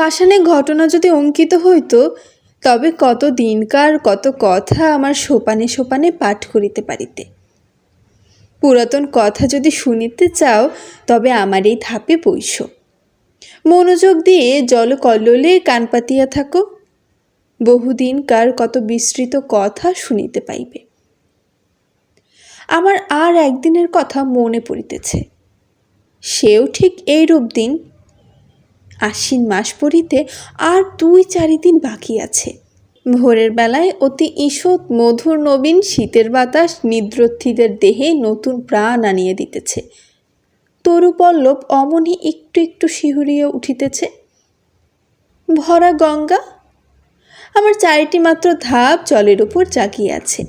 পাষাণে ঘটনা যদি অঙ্কিত হইতো, তবে কত দিনকার, কত কথা আমার সোপানে সোপানে পাঠ করিতে পারিতে। পুরাতন কথা যদি শুনিতে চাও, তবে আমার এই ধাপে বইস। মনোযোগ দিয়ে জলকল্লোলে কান পাতিয়া থাকো। বহুদিনকার কত বিস্তৃত কথা শুনিতে পাইবে। আমার আর একদিনের কথা মনে পড়িতেছে। সেও ঠিক এইরূপ দিন আশ্বিন মাস পড়িতে আর দুই চারি দিন বাকি আছে। ভোরের বেলায় অতি ঈষৎ মধুর নবীন শীতের বাতাস নিদ্রথীদের দেহে নতুন প্রাণ আনিয়ে দিতেছে। তরুপল্লব অমনি একটু একটু শিহরিয়ে উঠিতেছে। ভরা গঙ্গা, আমার চারিটি মাত্র ধাপ জলের উপর জাগিয়ে আছে।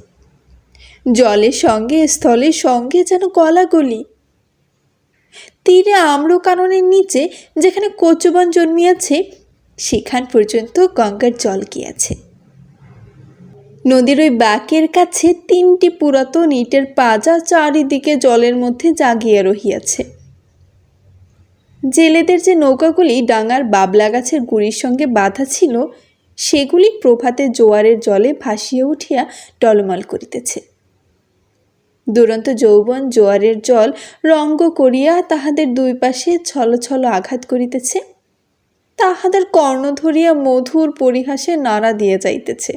জলের সঙ্গে স্থলের সঙ্গে যেন গলাগলি তীরে আম্রকাননের নিচে যেখানে কচুবন জন্মিয়াছে, সেখান পর্যন্ত গঙ্গার জল গিয়াছে। নদীর ওই বাঁকের কাছে তিনটি পুরাতন ইটের পাজা চারিদিকে জলের মধ্যে জাগিয়া রহিয়াছে। জেলেদের যে নৌকাগুলি ডাঙার বাবলা গাছের গুড়ির সঙ্গে বাঁধা ছিল, সেগুলি প্রভাতে জোয়ারের জলে ভাসিয়া উঠিয়া টলমল করিতেছে। দুরন্ত যৌবন, জোয়ারের জল, রঙ্গ করিয়া তাহাদের দুই পাশে ছল ছল আঘাত করিতেছে। তাহাদের কর্ণ ধরিয়া মধুর পরিহাসে নাড়া দিয়া যাইতেছে।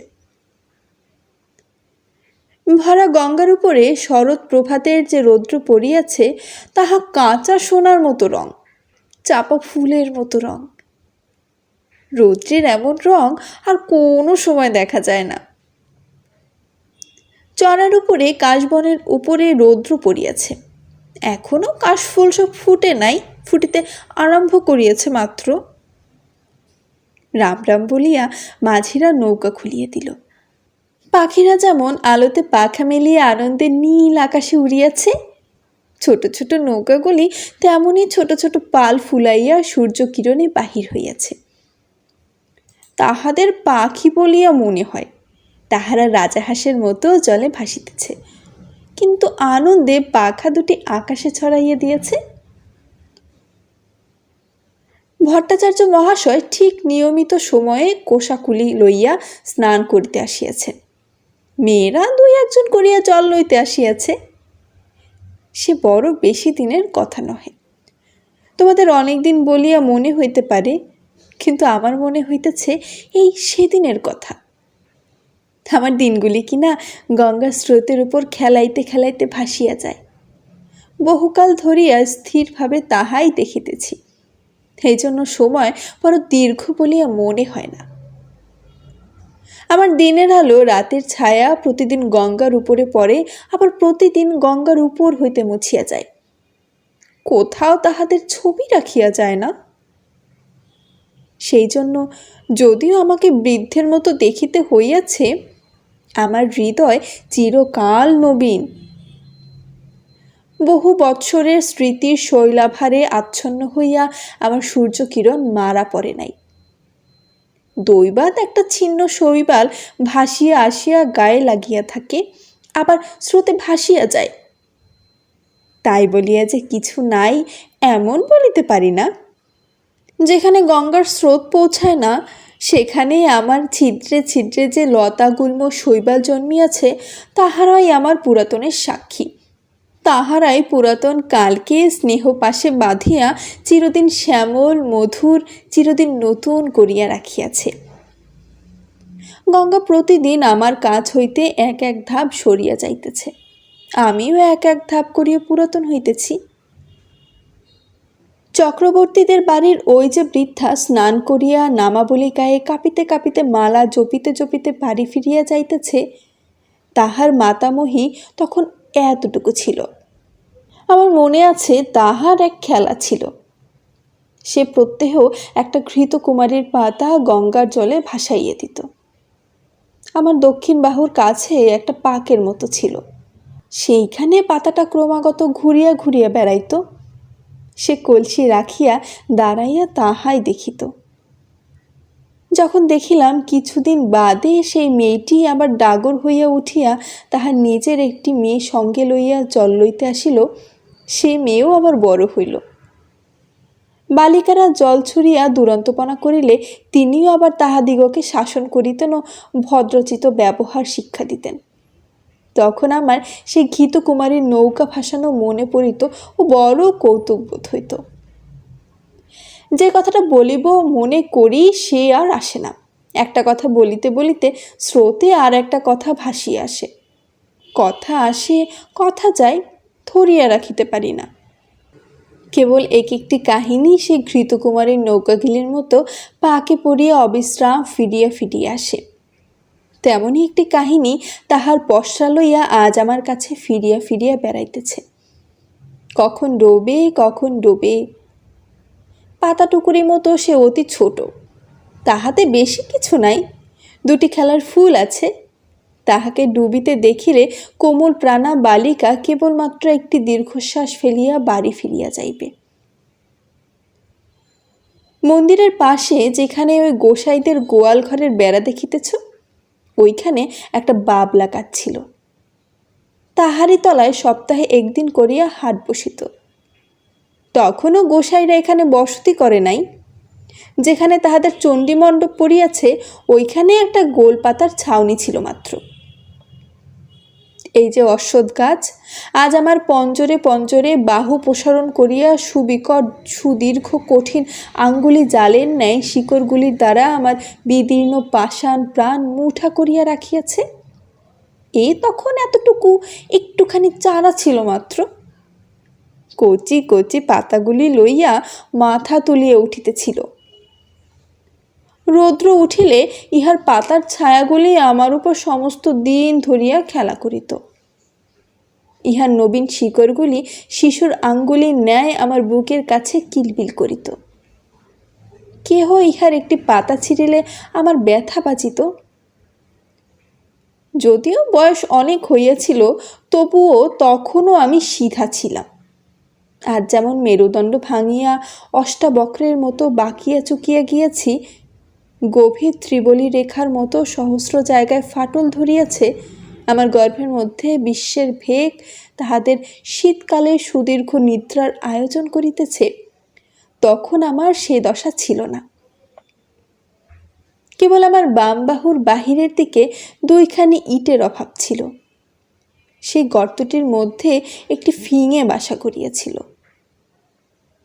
ভরা গঙ্গার উপরে শরৎ প্রভাতের যে রৌদ্র পড়িয়াছে, তাহা কাঁচা সোনার মতো রং, চাপা ফুলের মতো রং। রৌদ্রের এমন রং আর কোনো সময় দেখা যায় না। চড়ার উপরে কাশবনের উপরে রৌদ্র পড়িয়াছে। এখনও কাশফুল সব ফুটে নাই, ফুটিতে আরম্ভ করিয়াছে মাত্র। রাম রাম বলিয়া মাঝিরা নৌকা খুলিয়ে দিল। পাখিরা যেমন আলোতে পাখা মেলিয়ে আনন্দে নীল আকাশে উড়িয়াছে, ছোট ছোট নৌকাগুলি তেমনই ছোট ছোট পাল ফুলাইয়া সূর্য কিরণে বাহির হইয়াছে। তাহাদের পাখি বলিয়া মনে হয় তাহারা রাজাহাঁসের মতো জলে ভাসিতেছে। কিন্তু আনন্দে পাখা দুটি আকাশে ছড়াইয়া দিয়েছে। ভট্টাচার্য মহাশয় ঠিক নিয়মিত সময়ে কোষাকুলি লইয়া স্নান করিতে আসিয়াছেন মেয়েরা দুই একজন করিয়া জল লইতে আসিয়াছে। সে বড় বেশি দিনের কথা নহে। তোমাদের অনেক দিন বলিয়া মনে হইতে পারে, কিন্তু আমার মনে হইতেছে এই সেদিনের কথা। আমার দিনগুলি কিনা গঙ্গার স্রোতের উপর খেলাইতে খেলাইতে ভাসিয়া যায়। বহুকাল ধরিয়া স্থিরভাবে তাহাই দেখিতেছি। এই জন্য সময় বড় দীর্ঘ বলিয়া মনে হয় না। আমার দিনের আলো রাতের ছায়া প্রতিদিন গঙ্গার উপরে পড়ে, আবার প্রতিদিন গঙ্গার উপর হইতে মুছিয়া যায়। কোথাও তাহাদের ছবি রাখিয়া যায় না। সেই জন্য যদিও আমাকে বৃদ্ধের মতো দেখিতে হইয়াছে আমার হৃদয় চিরকাল নবীন। বহু বৎসরের স্মৃতির শৈলাভারে আচ্ছন্ন হইয়া আমার সূর্যকিরণ মারা পড়ে নাই। দৈবাত একটা ছিন্ন শৈবাল ভাসিয়া আসিয়া গায়ে লাগিয়া থাকে, আবার স্রোতে ভাসিয়া যায়। তাই বলিয়া যে কিছু নাই, এমন বলিতে পারি না। যেখানে গঙ্গার স্রোত পৌঁছায় না সেখানে আমার ছিদ্রে ছিদ্রে যে লতাগুল্ম শৈবাল জন্মিয়াছে, তাহারাই আমার পুরাতনের সাক্ষী। তাহারাই পুরাতন কালকে স্নেহ পাশে বাঁধিয়া চিরদিন শ্যামল, মধুর, চিরদিন নতুন করিয়া রাখিয়াছে। গঙ্গা প্রতিদিন আমার কাজ হইতে এক এক ধাপ সরিয়া যাইতেছে। আমিও এক এক ধাপ করিয়া পুরাতন হইতেছি। চক্রবর্তীদের বাড়ির ওই যে বৃদ্ধা স্নান করিয়া নামাবলী গায়ে কাঁপিতে কাঁপিতে মালা জপিতে জপিতে বাড়ি ফিরিয়া যাইতেছে, তাহার মাতামহী তখন এতটুকু ছিল। আমার মনে আছে তাহার এক খেলা ছিল। সে প্রত্যেহ একটা ঘৃত কুমারীর পাতা গঙ্গার জলে ভাসাইয়ে দিত। আমার দক্ষিণ বাহুর কাছে একটা পাকের মতো ছিল। সেইখানে পাতাটা ক্রমাগত ঘুরিয়া ঘুরিয়া বেড়াইতো। সে কলসি রাখিয়া দাঁড়াইয়া তাহাই দেখিত। যখন দেখিলাম কিছুদিন বাদে সেই মেয়েটি আবার ডাগর হইয়া উঠিয়া তাহার নিজের একটি মেয়ে সঙ্গে লইয়া জল লইতে আসিল, সে মেয়েও আবার বড় হইল। বালিকারা জল ছুড়িয়া দুরন্তপনা করিলে তিনিও আবার তাহাদিগকে শাসন করিতেন ও ভদ্রচিত ব্যবহার শিক্ষা দিতেন। তখন আমার সেই ঘিত কুমারীর নৌকা ভাসানো মনে পড়িত ও বড় কৌতুক বোধ হইত। যে কথাটা বলিব মনে করি সে আর আসে না। একটা কথা বলিতে বলিতে স্রোতে আর একটা কথা ভাসিয়ে আসে। কথা আসে, কথা যায়, ধরিয়া রাখিতে পারি না। কেবল এক একটি কাহিনী সে ঘৃতকুমারীর নৌকাগুলির মতো পাকে পড়িয়া অবিশ্রাম ফিরিয়া ফিরিয়া আসে। তেমনই একটি কাহিনী তাহার পশ্চা লইয়া আজ আমার কাছে ফিরিয়া ফিরিয়া বেড়াইতেছে। কখন ডোবে কখন ডোবে। পাতা টুকুরির মতো সে অতি ছোট। তাহাতে বেশি কিছু নাই। দুটি খেলার ফুল আছে। তাহাকে ডুবিতে দেখিলে কোমল প্রাণা বালিকা কেবলমাত্র একটি দীর্ঘশ্বাস ফেলিয়া বাড়ি ফিরিয়া যাইবে। মন্দিরের পাশে যেখানে ওই গোসাইদের গোয়াল ঘরের বেড়া দেখিতেছ ওইখানে একটা বাবলা কাটছিল। তাহারি তলায় সপ্তাহে একদিন করিয়া হাট বসিত। তখনও গোসাইরা এখানে বসতি করে নাই। যেখানে তাহাদের চণ্ডীমণ্ডপ পড়িয়াছে, ওইখানে একটা গোল পাতার ছাউনি ছিল মাত্র। এই যে অশ্বত্থ গাছ, আজ আমার পঞ্জরে পঞ্জরে বাহু প্রসারণ করিয়া সুবিকট, সুদীর্ঘ, কঠিন আঙ্গুলি জালের ন্যায় শিকড়গুলির দ্বারা আমার বিদীর্ণ, পাষাণ প্রাণ মুঠা করিয়া রাখিয়াছে। এ তখন এতটুকু একটুখানি চারা ছিল মাত্র। কচি কচি পাতাগুলি লইয়া মাথা তুলিয়া উঠিতেছিল। রৌদ্র উঠিলে ইহার পাতার ছায়াগুলি আমার উপর সমস্ত দিন ধরিয়া খেলা করিত। ইহার নবীন শিকড়গুলি শিশুর আঙ্গুলির ন্যায় আমার বুকের কাছে কিলবিল করিত। কেহ ইহার একটি পাতা ছিঁড়িলে আমার ব্যথা বাজিত যদিও বয়স অনেক হইয়াছিল, তবুও তখনও আমি সিধা ছিলাম। আর যেমন মেরুদণ্ড ভাঙিয়া অষ্টাবক্রের মতো বাকিয়া চুকিয়া গিয়াছি গভীর ত্রিবলী রেখার মতো সহস্র জায়গায় ফাটল ধরিয়াছে। আমার গর্ভের মধ্যে বিশ্বের ভেগ তাহাদের শীতকালে সুদীর্ঘ নিদ্রার আয়োজন করিতেছে। তখন আমার সে দশা ছিল না। কেবল আমার বাম বাহুর বাহিরের দিকে দুইখানি ইটের অভাব ছিল। সেই গর্তটির মধ্যে একটি ফিঙে বাসা করিয়াছিল।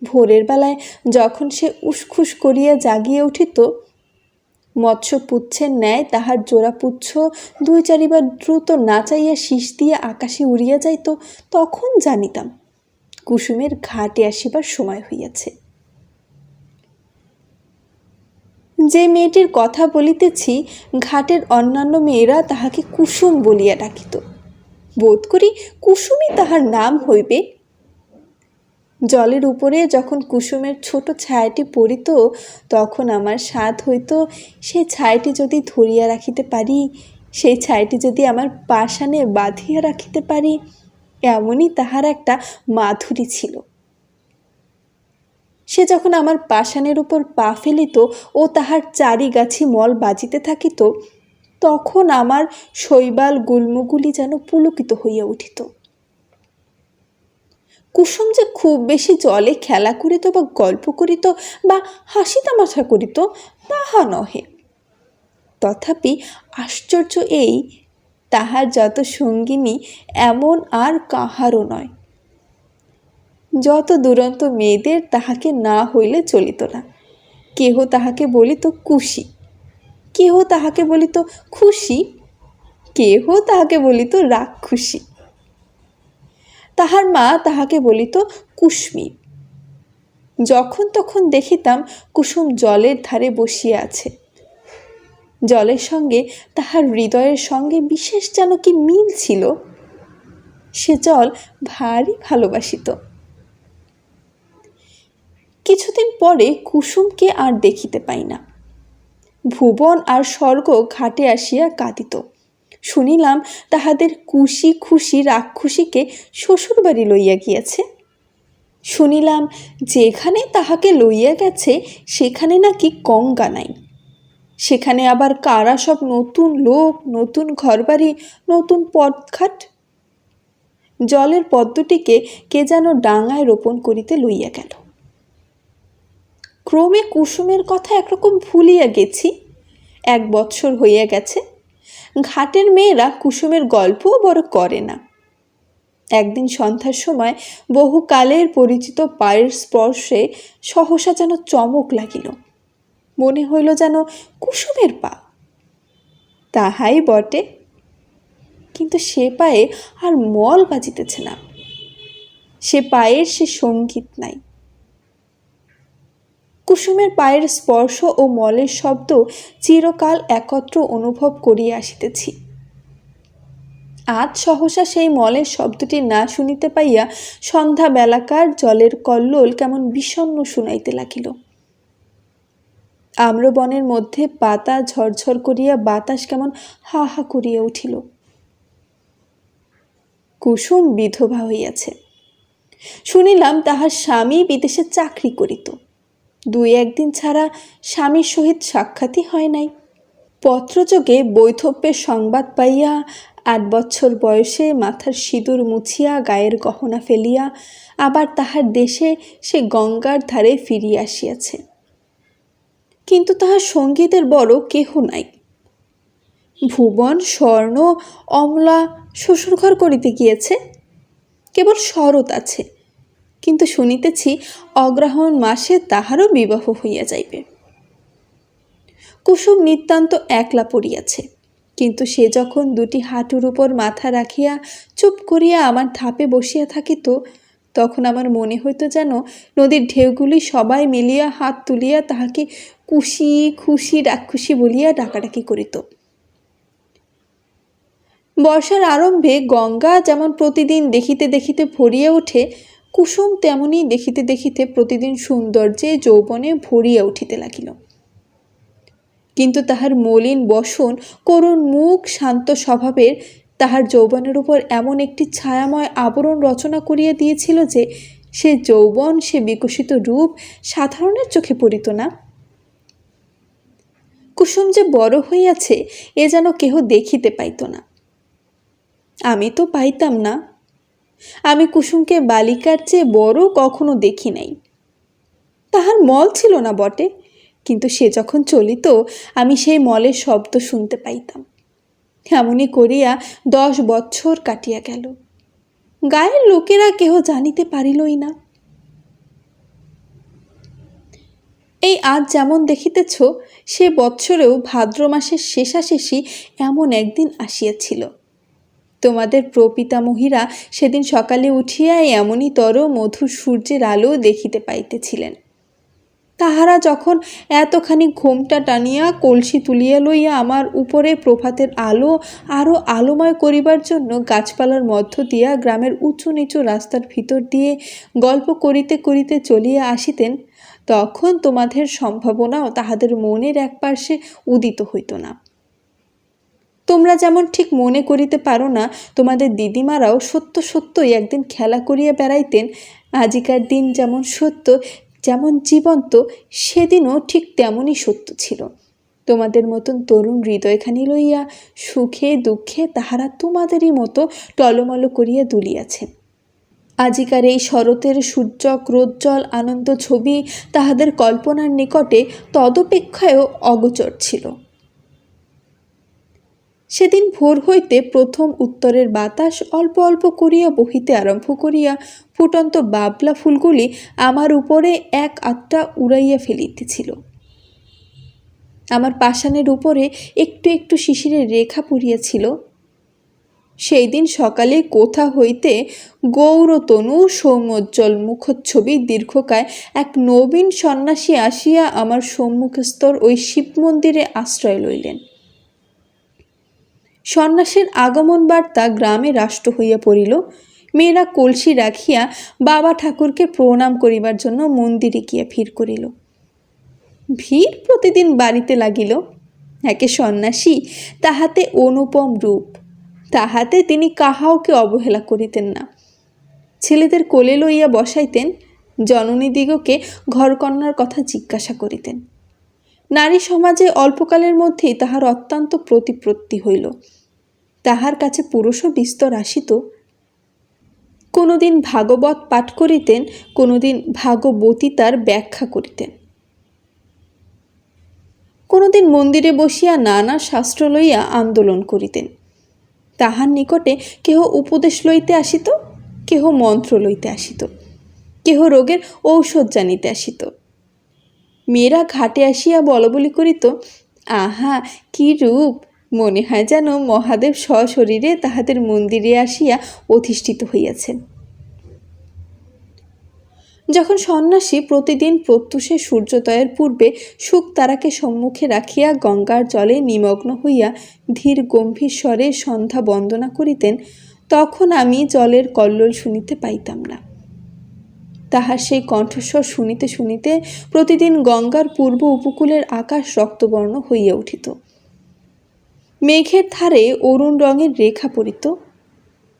ভোরের বেলায় যখন সে উসখুস করিয়া জাগিয়া উঠিত মৎস্য পুচ্ছের ন্যায় তাহার জোড়া পুচ্ছ দুই চারিবার দ্রুত নাচাইয়া শীষ দিয়ে আকাশে উড়িয়া যাইত, তখন জানিতাম কুসুমের ঘাটে আসিবার সময় হইয়াছে। যে মেয়েটির কথা বলিতেছি, ঘাটের অন্যান্য মেয়েরা তাহাকে কুসুম বলিয়া ডাকিত। বোধ করি কুসুমই তাহার নাম হইবে জলের উপরে যখন কুসুমের ছোট ছায়াটি পড়িত, তখন আমার স্বাদ হইত সেই ছায়াটি যদি ধরিয়া রাখিতে পারি, সেই ছায়াটি যদি আমার পাষাণে বাঁধিয়া রাখিতে পারি, এমনই তাহার একটা মাধুরী ছিল। সে যখন আমার পাষাণের উপর পা ফেলিত ও তাহার চারি গাছি মল বাজিতে থাকিত, তখন আমার শৈবাল গুল্মগুলি যেন পুলকিত হইয়া উঠিত। কুসুম যে খুব বেশি জলে খেলা করিত বা গল্প করিত বা হাসি তামাশা করিত, তাহা নহে। তথাপি আশ্চর্য এই, তাহার যত সঙ্গিনী এমন আর কাহারও নয়। যত দুরন্ত মেয়েদের তাহাকে না হইলে চলিত না। কেহ তাহাকে বলিত কুশি, কেহ তাহাকে বলিত খুশি, কেহ তাহাকে বলিত রাক্ষুসী। তাহার মা তাহাকে বলিত কুশ্মি যখন তখন দেখিতাম কুসুম জলের ধারে বসিয়া আছে। জলের সঙ্গে তাহার হৃদয়ের সঙ্গে বিশেষ যেন কি মিল ছিল, সে জল ভারী ভালোবাসিত। কিছুদিন পরে কুসুমকে আর দেখিতে পাই না। ভুবন আর স্বর্গ ঘাটে আসিয়া কাঁদিত। শুনিলাম তাহাদের কুশি খুশি রাক্ষসীকে শ্বশুরবাড়ি লইয়া গিয়াছে। শুনিলাম যেখানে তাহাকে লইয়া গেছে, সেখানে নাকি গঙ্গা নাই। সেখানে আবার কারা সব নতুন লোক, নতুন ঘরবাড়ি, নতুন পথঘাট? জলের পদ্মটিকে কে যেন ডাঙায় রোপণ করিতে লইয়া গেল। ক্রমে কুসুমের কথা একরকম ভুলিয়া গেছি। এক বৎসর হইয়া গেছে ঘাটের মেয়েরা কুসুমের গল্পও বড় করে না। একদিন সন্ধ্যার সময় বহুকালের পরিচিত পায়ের স্পর্শে সহসা যেন চমক লাগিল। মনে হইল যেন কুসুমের পা। তাহাই বটে। কিন্তু সে পায়ে আর মল বাজিতেছে না। সে পায়ের সে সংগীত নাই। কুসুমের পায়ের স্পর্শ ও মলের শব্দ চিরকাল একত্র অনুভব করিয়া আসিতেছি। আজ সহসা সেই মলের শব্দটি না শুনিতে পাইয়া সন্ধ্যা বেলাকার জলের কল্লোল কেমন বিষণ্ণ শুনাইতে লাগিল। আম্রবনের মধ্যে পাতা ঝরঝর করিয়া বাতাস কেমন হা হা করিয়া উঠিল। কুসুম বিধবা হইয়াছে। শুনিলাম তাহার স্বামী বিদেশে চাকরি করিত। দুই একদিন ছাড়া স্বামীর সহিত সাক্ষাৎই হয় নাই। পত্রযোগে বৈধব্যের সংবাদ পাইয়া আট বছর বয়সে মাথার সিঁদুর মুছিয়া গায়ের গহনা ফেলিয়া আবার তাহার দেশে সে গঙ্গার ধারে ফিরিয়া আসিয়াছে। কিন্তু তাহার সঙ্গীতের বড় কেহ নাই। ভুবন, স্বর্ণ, অমলা শ্বশুরঘর করিতে গিয়েছে। কেবল শরৎ আছে। কিন্তু শুনিতেছি অগ্রহণ মাসে তাহারও বিবাহ হইয়া যাইবে। কুসুম নিতান্ত একলা পড়িয়াছে, কিন্তু সে যখন দুটি হাঁটুর উপর মাথা রাখিয়া চুপ করিয়া আমার ধাপে বসিয়া থাকিত, তখন আমার মনে হইতো যেন নদীর ঢেউগুলি সবাই মিলিয়া হাত তুলিয়া তাহাকে কুশি খুশি রাক্ষুসি বলিয়া ডাকাডাকি করিত। বর্ষার আরম্ভে গঙ্গা যেমন প্রতিদিন দেখিতে দেখিতে ভরিয়া ওঠে কুসুম তেমনি দেখিতে দেখিতে প্রতিদিন সৌন্দর্যে, যৌবনে ভরিয়া উঠিতে লাগিল। কিন্তু তাহার মলিন বসন, করুণ মুখ, শান্ত স্বভাবের তাহার যৌবনের উপর এমন একটি ছায়াময় আবরণ রচনা করিয়া দিয়েছিল যে, সে যৌবন, সে বিকশিত রূপ সাধারণের চোখে পড়িত না। কুসুম যে বড় হইয়াছে, এ যেন কেহ দেখিতে পাইত না। আমি তো পাইতাম না। আমি কুসুমকে বালিকার চেয়ে বড় কখনো দেখি নাই। তাহার মল ছিল না বটে, কিন্তু সে যখন চলিত, আমি সেই মলের শব্দ শুনতে পাইতাম। এমনই করিয়া দশ বছর কাটিয়া গেল। গায়ের লোকেরা কেহ জানিতে পারিলই না। এই আজ যেমন দেখিতেছ, সে বৎসরেও ভাদ্র মাসের শেষাশেষি এমন একদিন আসিয়াছিল। তোমাদের প্রপিতামহীরা সেদিন সকালে উঠিয়া এমনই তর মধুর সূর্যের আলো দেখিতে পাইতেছিলেন। তাহারা যখন এতখানি ঘোমটা টানিয়া কলসি তুলিয়া লইয়া আমার উপরে প্রভাতের আলো আরও আলোময় করিবার জন্য গাছপালার মধ্য দিয়া গ্রামের উঁচু নিচু রাস্তার ভিতর দিয়ে গল্প করিতে করিতে চলিয়া আসিতেন, তখন তোমাদের সম্ভাবনাও তাহাদের মনের এক পার্শ্বে উদিত হইত না। তোমরা যেমন ঠিক মনে করিতে পারো না, তোমাদের দিদিমারাও সত্য সত্যই একদিন খেলা করিয়া বেড়াইতেন। আজিকার দিন যেমন সত্য, যেমন জীবন্ত, সেদিনও ঠিক তেমনই সত্য ছিল। তোমাদের মতন তরুণ হৃদয়খানি লইয়া সুখে দুঃখে তাহারা তোমাদেরই মতো টলমল করিয়া দুলিয়াছেন। আজিকার এই শরতের সূর্যক রোজ্জ্বল আনন্দ ছবি তাহাদের কল্পনার নিকটে তদপেক্ষায়ও অগোচর ছিল। সেদিন ভোর হইতে প্রথম উত্তরের বাতাস অল্প অল্প করিয়া বহিতে আরম্ভ করিয়া ফুটন্ত বাবলা ফুলগুলি আমার উপরে এক আত্মা উড়াইয়া ফেলিতেছিল। আমার পাষাণের উপরে একটু একটু শিশিরের রেখা পড়িয়াছিল। সেই দিন সকালে কোথা হইতে গৌরতনু সৌমজ্জ্বল মুখচ্ছবি দীর্ঘকায় এক নবীন সন্ন্যাসী আসিয়া আমার সম্মুখস্তর ওই শিব মন্দিরে আশ্রয় লইলেন। সন্ন্যাসীর আগমন বার্তা গ্রামে রাষ্ট্র হইয়া পড়িল। মেয়েরা কলসি রাখিয়া বাবা ঠাকুরকে প্রণাম করিবার জন্য মন্দিরে গিয়া ভিড় করিল। ভিড় প্রতিদিন বাড়িতে লাগিল। একে সন্ন্যাসী তাহাতে অনুপম রূপ। তাহাতে তিনি কাহাওকে অবহেলা করিতেন না। ছেলেদের কোলে লইয়া বসাইতেন জননীদিগকে ঘরকন্যার কথা জিজ্ঞাসা করিতেন। নারী সমাজে অল্পকালের মধ্যেই তাহার অত্যন্ত প্রতিপত্তি হইল। তাহার কাছে পুরুষও বিস্তর আসিত। কোনোদিন ভাগবত পাঠ করিতেন, কোনোদিন ভাগবতী তার ব্যাখ্যা করিতেন। কোনোদিন মন্দিরে বসিয়া নানা শাস্ত্র লইয়া আন্দোলন করিতেন। তাহার নিকটে কেহ উপদেশ লইতে আসিত, কেহ মন্ত্র লইতে আসিত, কেহ রোগের ঔষধ জানিতে আসিত। মেয়েরা ঘাটে আসিয়া বলবলি করিত, আহা, কি রূপ! মনে হয় যেন মহাদেব সশরীরে তাহাদের মন্দিরে আসিয়া অধিষ্ঠিত হইয়াছেন। যখন সন্ন্যাসী প্রতিদিন প্রত্যুষে সূর্যোদয়ের পূর্বে সুখ তারাকে সম্মুখে রাখিয়া গঙ্গার জলে নিমগ্ন হইয়া ধীর গম্ভীর স্বরে সন্ধ্যা বন্দনা করিতেন, তখন আমি জলের কল্লোল শুনিতে পাইতাম না। তাহার সেই কণ্ঠস্বর শুনিতে শুনিতে প্রতিদিন গঙ্গার পূর্ব উপকূলের আকাশ রক্তবর্ণ হইয়া উঠিত। মেঘের ধারে অরুণ রঙের রেখা পড়িত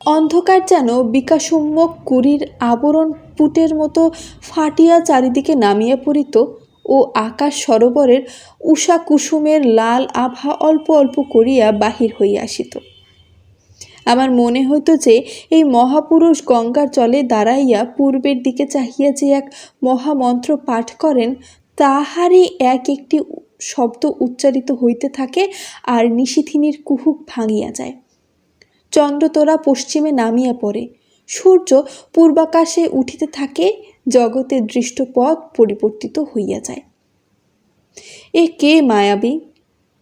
অন্ধকার যেন বিকাশোন্মুখ কুড়ির আবরণ পুটের মতো ফাটিয়া চারিদিকে নামিয়া পড়িত ও আকাশ সরোবরের উষা কুসুমের লাল আভা অল্প অল্প করিয়া বাহির হইয়া আসিত। আমার মনে হইত যে এই মহাপুরুষ গঙ্গার জলে দাঁড়াইয়া পূর্বের দিকে চাহিয়া যে এক মহামন্ত্র পাঠ করেন, তাহারই এক একটি শব্দ উচ্চারিত হইতে থাকে আর নিশিথিনীর কুহুক ভাঙিয়া যায়। চন্দ্রতরা পশ্চিমে নামিয়া পড়ে। সূর্য পূর্বাকাশে উঠিতে থাকে জগতের দৃষ্টপথ পরিবর্তিত হইয়া যায়। এ কে মায়াবী?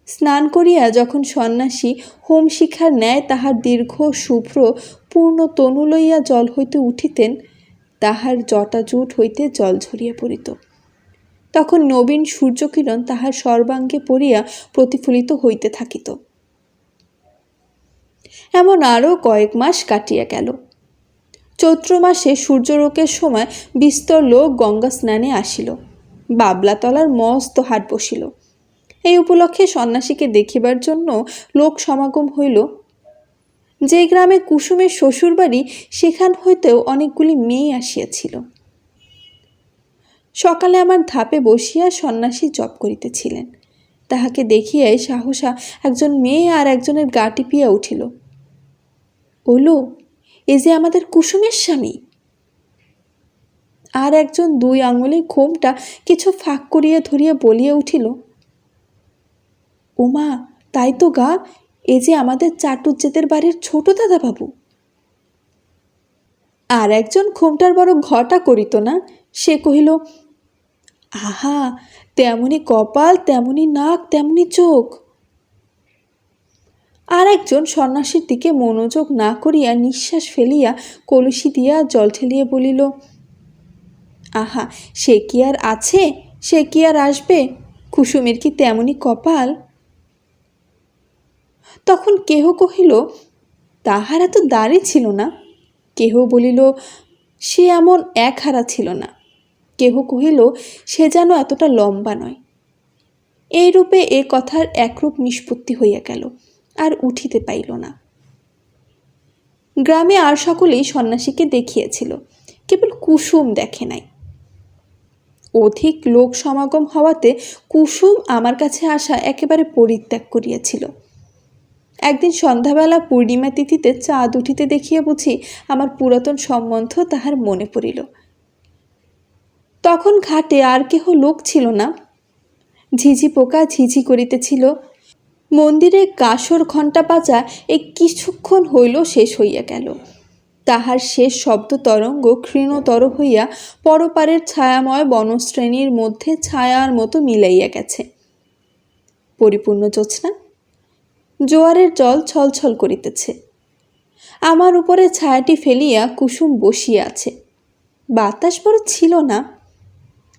স্নান করিয়া যখন সন্ন্যাসী হোম শিখার ন্যায় তাহার দীর্ঘ, শুভ্র, পূর্ণ তনু লইয়া জল হইতে উঠিতেন, তাহার জটাজুট হইতে জল ঝরিয়া পড়িত। তখন নবীন সূর্যকিরণ তাহার সর্বাঙ্গে পড়িয়া প্রতিফলিত হইতে থাকিত। এমন আরও কয়েক মাস কাটিয়া গেল। চৈত্র মাসে সূর্যরোকের সময় বিস্তর লোক গঙ্গা স্নানে আসিল। বাবলাতলার মস্ত হাট বসিল। এই উপলক্ষে সন্ন্যাসীকে দেখিবার জন্য লোক সমাগম হইল। যে গ্রামে কুসুমের শ্বশুরবাড়ি, সেখান হইতেও অনেকগুলি মেয়ে আসিয়াছিল। সকালে আমার ধাপে বসিয়া সন্ন্যাসী জপ করিতেছিলেন। তাহাকে দেখিয়াই সাহসা একজন মেয়ে আর একজনের গা টিপিয়া উঠিল। ওলো এ যে আমাদের কুসুমের স্বামী! আর একজন দুই আঙুলে ঘোমটা কিছু ফাঁক করিয়া ধরিয়া বলিয়া উঠিল ওমা তাই তো গা, এ যে আমাদের চাটুজ্জেদের বাড়ির ছোট দাদাবাবু! আর একজন ঘোমটার বড় ঘটা করিত না, সে কহিল আহা, তেমনি কপাল, তেমনি নাক, তেমনি চোখ। আর একজন সন্ন্যাসীর দিকে মনোযোগ না করিয়া নিঃশ্বাস ফেলিয়া কলসি দিয়া জল ঠেলিয়া বলিল, আহা, সে কি আর আছে? সে কি আর আসবে? কুসুমের কি তেমনি কপাল? তখন কেহ কহিল, তাহারা তো দাড়ি ছিল না। কেহ বলিল, সে এমন এক হারা ছিল না। কেহ কহিল, সে যেন এতটা লম্বা নয়। এই রূপে এ কথার একরূপ নিষ্পত্তি হইয়া গেল, আর উঠিতে পাইল না। গ্রামে আর সকলেই সন্ন্যাসীকে দেখিয়েছিল, কেবল কুসুম দেখে নাই। অধিক লোক সমাগম হওয়াতে কুসুম আমার কাছে আসা একেবারে পরিত্যাগ করিয়াছিল। একদিন সন্ধ্যাবেলা পূর্ণিমা তিথিতে চাঁদ উঠিতে দেখিয়া বুঝি আমার পুরাতন সম্বন্ধ তাহার মনে পড়িল। তখন ঘাটে আর কেহ লোক ছিল না। ঝিঝি পোকা ঝিঝি করিতেছিল। মন্দিরে কাসর ঘণ্টা বাজা এই কিছুক্ষণ হইল শেষ হইয়া গেল। তাহার শেষ শব্দ তরঙ্গ ক্ষীণতর হইয়া পরপারের ছায়াময় বনশ্রেণীর মধ্যে ছায়ার মতো মিলাইয়া গেছে। পরিপূর্ণ জ্যোৎস্না। জোয়ারের জল ছলছল করিতেছে। আমার উপরে ছায়াটি ফেলিয়া কুসুম বসিয়া আছে। বাতাস বড় ছিল না।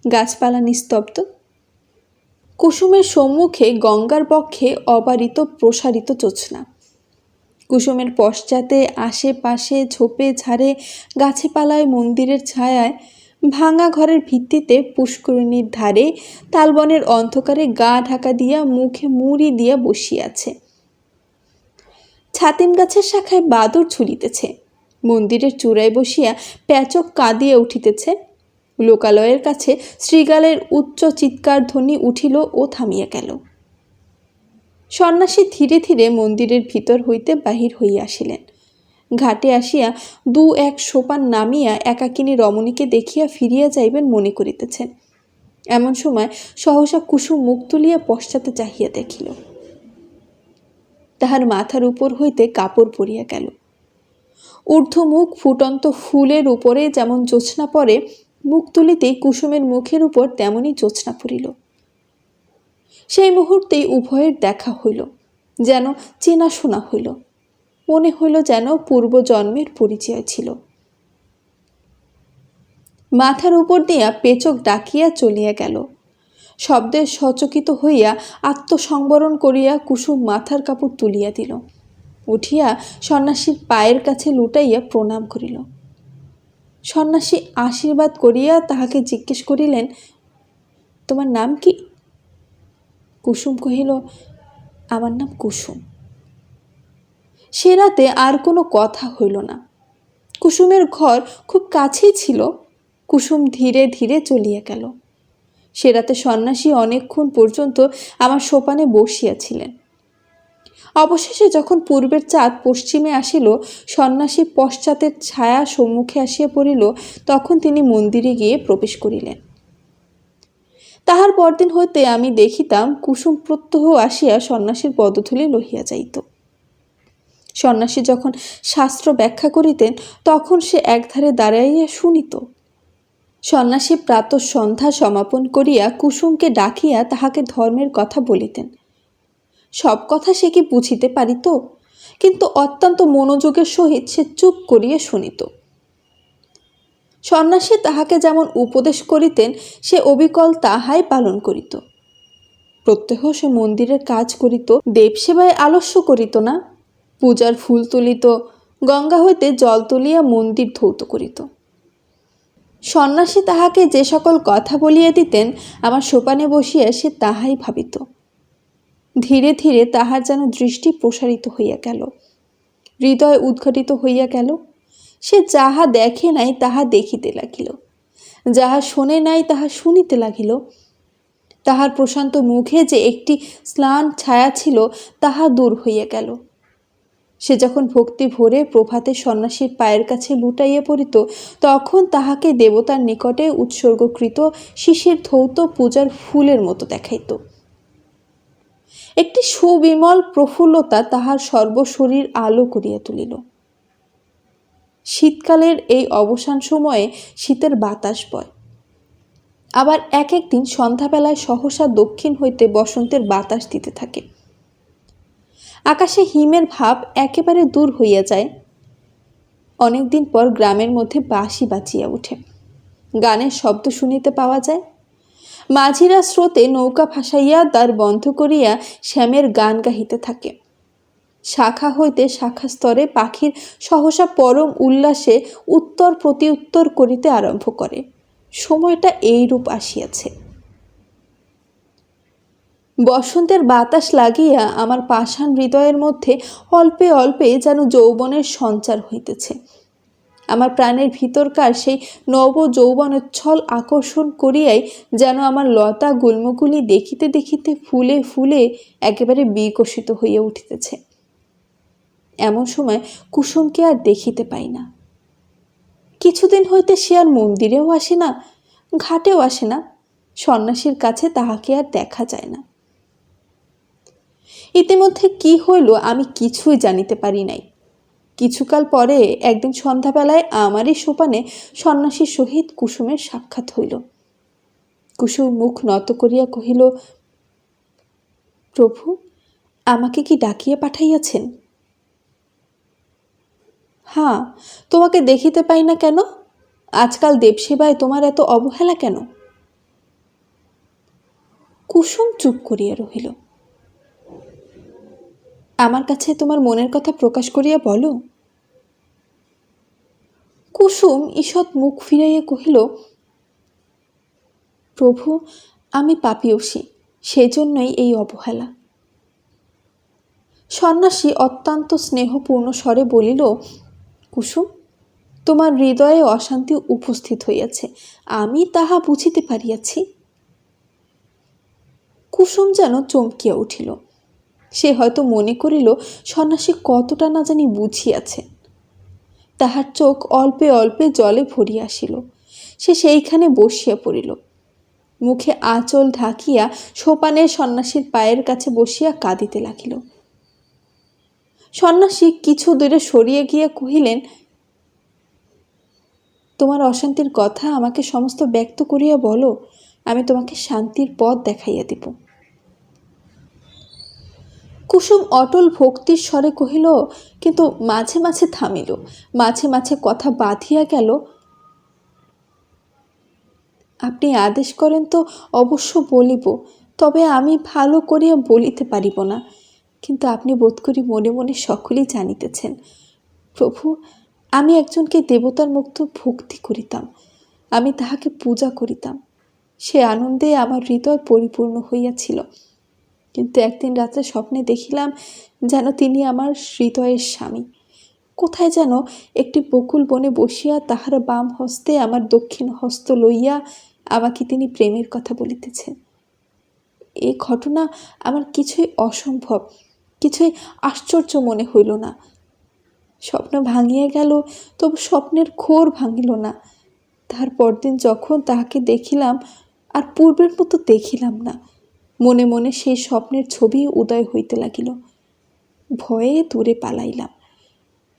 গাছপালা নিস্তব্ধ। কুসুমের সম্মুখে গঙ্গার পক্ষে অবারিত, প্রসারিত জ্যোৎস্না কুসুমের পশ্চাতে আশেপাশে ঝোপে ঝাড়ে গাছেপালায় মন্দিরের ছায়ায় ভাঙা ঘরের ভিত্তিতে পুষ্করিণীর ধারে তালবনের অন্ধকারে গা ঢাকা দিয়া মুখে মুড়ি দিয়া বসিয়াছে ছাতিম গাছের শাখায় বাদর ঝুলিতেছে। মন্দিরের চূড়ায় বসিয়া প্যাচক কাঁদিয়া উঠিতেছে। লোকালয়ের কাছে শ্রীগালের উচ্চ চিৎকার ধ্বনি উঠিল ও থামিয়া গেল। সন্ন্যাসী ধীরে ধীরে মন্দিরের ভিতর হইতে বাহির হইয়া আসিলেন। ঘাটে আসিয়া দু এক সোপান নামিয়া একাকিনী রমণীকে দেখিয়া ফিরিয়া যাইবেন মনে করিতেছেন। এমন সময় সহসা কুসুম মুখ তুলিয়া পশ্চাতে চাহিয়া দেখিল। তাহার মাথার উপর হইতে কাপড় পরিয়া গেল। ঊর্ধ্বমুখ ফুটন্ত ফুলের উপরে যেমন জ্যোৎস্না পড়ে মুখ তুলিতেই কুসুমের মুখের উপর তেমনই জ্যোৎস্না পড়িল সেই মুহূর্তেই উভয়ের দেখা হইল, যেন চেনাশোনা হইল। মনে হইল যেন পূর্বজন্মের পরিচয় ছিল। মাথার উপর দিয়া পেচক ডাকিয়া চলিয়া গেল। শব্দে সচকিত হইয়া আত্মসংবরণ করিয়া কুসুম মাথার কাপড় তুলিয়া দিল। উঠিয়া সন্ন্যাসীর পায়ের কাছে লুটাইয়া প্রণাম করিল। সন্ন্যাসী আশীর্বাদ করিয়া তাহাকে জিজ্ঞেস করিলেন, তোমার নাম কি? কুসুম কহিল, আমার নাম কুসুম। সে রাতে আর কোনো কথা হইল না। কুসুমের ঘর খুব কাছেই ছিল। কুসুম ধীরে ধীরে চলিয়া গেল। সে রাতে সন্ন্যাসী অনেকক্ষণ পর্যন্ত আমার সোপানে বসিয়াছিলেন। অবশেষে যখন পূর্বের চাঁদ পশ্চিমে আসিল, সন্ন্যাসী পশ্চাতের ছায়া সম্মুখে আসিয়া পড়িল, তখন তিনি মন্দিরে গিয়ে প্রবেশ করিলেন। তাহার পরদিন হইতে আমি দেখিতাম কুসুম প্রত্যহ আসিয়া সন্ন্যাসীর পদধূলি লহিয়া যাইত। সন্ন্যাসী যখন শাস্ত্র ব্যাখ্যা করিতেন, তখন সে একধারে দাঁড়াইয়া শুনিত। সন্ন্যাসী প্রাত সন্ধ্যা সমাপন করিয়া কুসুমকে ডাকিয়া তাহাকে ধর্মের কথা বলিতেন। সব কথা সে কি বুঝিতে পারিত? কিন্তু অত্যন্ত মনোযোগের সহিত সে চুপ করিয়া শুনিত। সন্ন্যাসী তাহাকে যেমন উপদেশ করিতেন, সে অবিকল তাহাই পালন করিত। প্রত্যহ সে মন্দিরের কাজ করিত, দেবসেবায় আলস্য করিত না। পূজার ফুল তুলিত, গঙ্গা হইতে জল তুলিয়া মন্দির ধৌত করিত। সন্ন্যাসী তাহাকে যে সকল কথা বলিয়া দিতেন, আমার সোপানে বসিয়া সে তাহাই ভাবিত। ধীরে ধীরে তাহার যেন দৃষ্টি প্রসারিত হইয়া গেল। হৃদয় উদ্ঘাটিত হইয়া গেল। সে যাহা দেখে নাই তাহা দেখিতে লাগিল। যাহা শোনে নাই তাহা শুনিতে লাগিল। তাহার প্রশান্ত মুখে যে একটি স্নান ছায়া ছিল, তাহা দূর হইয়া গেল। সে যখন ভক্তি ভরে প্রভাতে সন্ন্যাসীর পায়ের কাছে লুটাইয়া পড়িত, তখন তাহাকে দেবতার নিকটে উৎসর্গকৃত শিশির ধৌত পূজার ফুলের মতো দেখাইত। একটি সুবিমল প্রফুল্লতা তাহার সর্বশরীর আলো করিয়া তুলিল। শীতকালের এই অবসান সময়ে শীতের বাতাস বয়। আবার এক একদিন সন্ধ্যাবেলায় সহসা দক্ষিণ হইতে বসন্তের বাতাস দিতে থাকে। আকাশে হিমের ভাব একেবারে দূর হইয়া যায়। অনেকদিন পর গ্রামের মধ্যে বাঁশি বাঁচিয়া ওঠে। গানের শব্দ শুনিতে পাওয়া যায়। মাঝিরা স্রোতে নৌকা ভাসাইয়া দ্বার বন্ধ করিয়া শ্যামের গান গাহিতে থাকে। শাখা হইতে শাখা স্তরে পাখির সহসা পরম উল্লাসে উত্তর প্রতি উত্তর করিতে আরম্ভ করে। সময়টা এইরূপ আসিয়াছে। বসন্তের বাতাস লাগিয়া আমার পাষাণ হৃদয়ের মধ্যে অল্পে অল্পে যেন যৌবনের সঞ্চার হইতেছে। আমার প্রাণের ভিতরকার সেই নব যৌবনোচ্ছল আকর্ষণ করিয়াই যেন আমার লতা গুল্মগুলি দেখিতে দেখিতে ফুলে ফুলে একেবারে বিকশিত হইয়া উঠিতেছে। এমন সময় কুসুমকে আর দেখিতে পাই না। কিছুদিন হইতে সে আর মন্দিরেও আসে না, ঘাটেও আসে না, সন্ন্যাসীর কাছে তাহাকে আর দেখা যায় না। ইতিমধ্যে কি হইল আমি কিছুই জানিতে পারি নাই। কিছুকাল পরে একদিন সন্ধ্যাবেলায় আমারই সোপানে সন্ন্যাসীর সহিত কুসুমের সাক্ষাৎ হইল। কুসুম মুখ নত করিয়া কহিল, প্রভু, আমাকে কি ডাকিয়া পাঠাইয়াছেন? হ্যাঁ তোমাকে দেখিতে পাই না কেন? আজকাল দেবসেবায় তোমার এত অবহেলা কেন? কুসুম চুপ করিয়া রহিল। আমার কাছে তোমার মনের কথা প্রকাশ করিয়া বলো। কুসুম ঈষৎ মুখ ফিরাইয়া কহিল, প্রভু, আমি পাপিয়সী সেজন্যই এই অবহেলা। সন্ন্যাসী অত্যন্ত স্নেহপূর্ণ স্বরে বলিল, কুসুম, তোমার হৃদয়ে অশান্তি উপস্থিত হইয়াছে, আমি তাহা বুঝিতে পারিয়াছি। কুসুম যেন চমকিয়া উঠিল। সে হয়তো মনে করিল, সন্ন্যাসী কতটা না জানি বুঝিয়াছে তাহার চোখ অল্পে অল্পে জলে ভরিয়া আসিল। সে সেইখানে বসিয়া পড়িল। মুখে আঁচল ঢাকিয়া সোপানে সন্ন্যাসীর পায়ের কাছে বসিয়া কাঁদিতে লাগিল। সন্ন্যাসী কিছু দূরে সরিয়ে গিয়া কহিলেন, তোমার অশান্তির কথা আমাকে সমস্ত ব্যক্ত করিয়া বলো, আমি তোমাকে শান্তির পথ দেখাইয়া দিব। কুসুম অটল ভক্তির স্বরে কহিল, কিন্তু মাঝে মাঝে থামিল, মাঝে মাঝে কথা বাঁধিয়া গেল। আপনি আদেশ করেন তো অবশ্য বলিব, তবে আমি ভালো করিয়া বলিতে পারিব না। কিন্তু আপনি বোধ করি মনে মনে সকলেই জানিতেছেন। প্রভু, আমি একজনকে দেবতার মুক্ত ভক্তি করিতাম, আমি তাহাকে পূজা করিতাম। সে আনন্দে আমার হৃদয় পরিপূর্ণ হইয়াছিল। কিন্তু একদিন রাত্রে স্বপ্নে দেখিলাম যেন তিনি আমার হৃদয়ের স্বামী। কোথায় যেন একটি বকুল বনে বসিয়া তাহার বাম হস্তে আমার দক্ষিণ হস্ত লইয়া আমাকে তিনি প্রেমের কথা বলিতেছেন। এ ঘটনা আমার কিছুই অসম্ভব, কিছুই আশ্চর্য মনে হইল না। স্বপ্ন ভাঙিয়া গেল, তবু স্বপ্নের খোর ভাঙিল না। তার পরদিন যখন তাহাকে দেখিলাম, আর পূর্বের মতো দেখিলাম না। মনে মনে সেই স্বপ্নের ছবি উদয় হইতে লাগিল। ভয়ে দূরে পালাইলাম,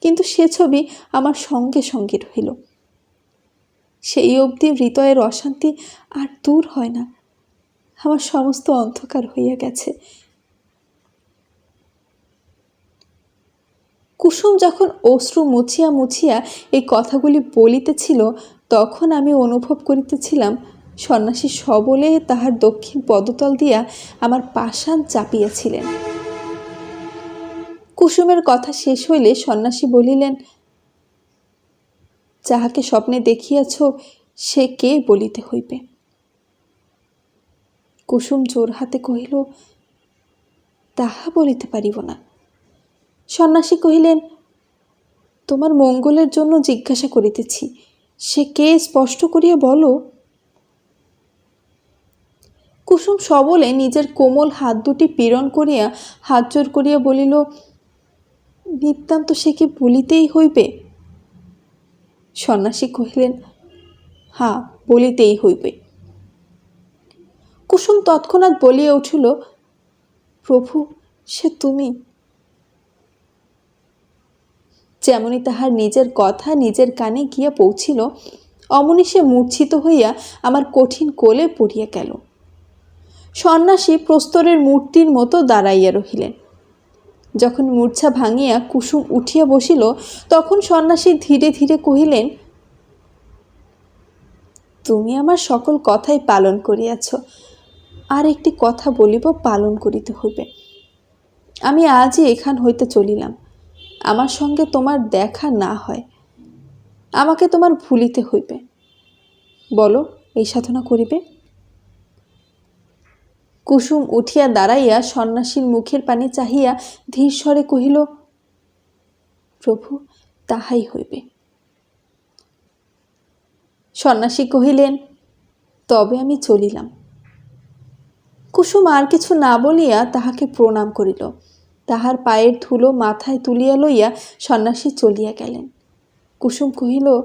কিন্তু সে ছবি আমার সঙ্গে সঙ্গে রহিল। সেই অবধি হৃদয়ের অশান্তি আর দূর হয় না। আমার সমস্ত অন্ধকার হইয়া গেছে। কুসুম যখন অশ্রু মুছিয়া মুছিয়া এই কথাগুলি বলিতেছিল, তখন আমি অনুভব করিতেছিলাম সন্ন্যাসী সবলে তাহার দক্ষিণ পদতল দিয়া আমার পাষাণ চাপিয়াছিলেন। কুসুমের কথা শেষ হইলে সন্ন্যাসী বলিলেন, যাহাকে স্বপ্নে দেখিয়াছ, সে কে বলিতে হইবে? কুসুম জোর হাতে কহিল, তাহা বলিতে পারিব না। সন্ন্যাসী কহিলেন, তোমার মঙ্গলের জন্য জিজ্ঞাসা করিতেছি, সে কে স্পষ্ট করিয়া বলো? কুসুম সবলে নিজের কোমল হাত দুটি পীড়ন করিয়া হাত জোর করিয়া বলিল, নিতান্ত সে কি বলিতেই হইবে? সন্ন্যাসী কহিলেন হা বলিতেই হইবে। কুসুম তৎক্ষণাৎ বলিয়া উঠিল, প্রভু, সে তুমি? যেমনই তাহার নিজের কথা নিজের কানে গিয়া পৌঁছিল, অমনি সে মূর্ছিত হইয়া আমার কঠিন কোলে পড়িয়া গেল। সন্ন্যাসী প্রস্তরের মূর্তির মতো দাঁড়াইয়া রহিলেন। যখন মূর্ছা ভাঙিয়া কুসুম উঠিয়া বসিল, তখন সন্ন্যাসী ধীরে ধীরে কহিলেন, তুমি আমার সকল কথাই পালন করিয়াছ, আর একটি কথা বলিব পালন করিতে হইবে। আমি আজই এখান হইতে চলিলাম। আমার সঙ্গে তোমার দেখা না হয়। আমাকে তোমার ভুলিতে হইবে। বলো, এই সাধনা করিবে? কুসুম উঠিয়া দাঁড়াইয়া সন্ন্যাসীর মুখের পানে চাহিয়া ধীর স্বরে কহিল, প্রভু, তাহাই হইবে। সন্ন্যাসী কহিলেন, তবে আমি চলিলাম। কুসুম আর কিছু না বলিয়া তাহাকে প্রণাম করিল। তাহার পায়ের ধুলো মাথায় তুলিয়া লইয়া সন্ন্যাসী চলিয়া গেলেন। কুসুম কহিল,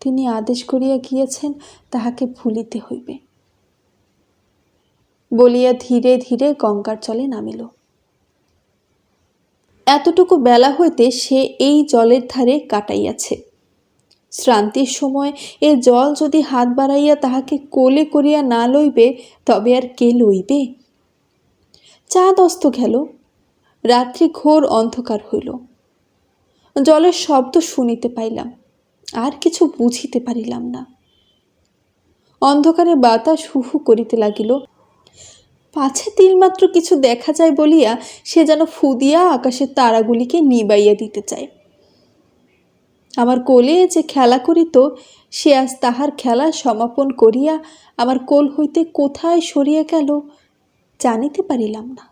তিনি আদেশ করিয়া গিয়েছেন, তাহাকে ভুলিতে হইবে। বলিয়া ধীরে ধীরে গঙ্গার চলে নামিল। এতটুকু বেলা হইতে সে এই জলের ধারে কাটাইয়াছে। শ্রান্তির সময় এ জল যদি হাত বাড়াইয়া তাহাকে কোলে করিয়া না লইবে, তবে আর কে লইবে? চাঁদ অস্ত গেল। রাত্রি ঘোর অন্ধকার হইল। জলের শব্দ শুনিতে পাইলাম, আর কিছু বুঝিতে পারিলাম না। অন্ধকারে বাতাস হু হু করিতে লাগিল। পাছে তিলমাত্র কিছু দেখা যায় বলিয়া সে যেন ফুদিয়া আকাশের তারাগুলিকে নিবাইয়া দিতে চায়। আমার কোলে যে খেলা করিত, সে আজ তাহার খেলা সমাপন করিয়া আমার কোল হইতে কোথায় সরিয়া গেল জানিতে পারিলাম না।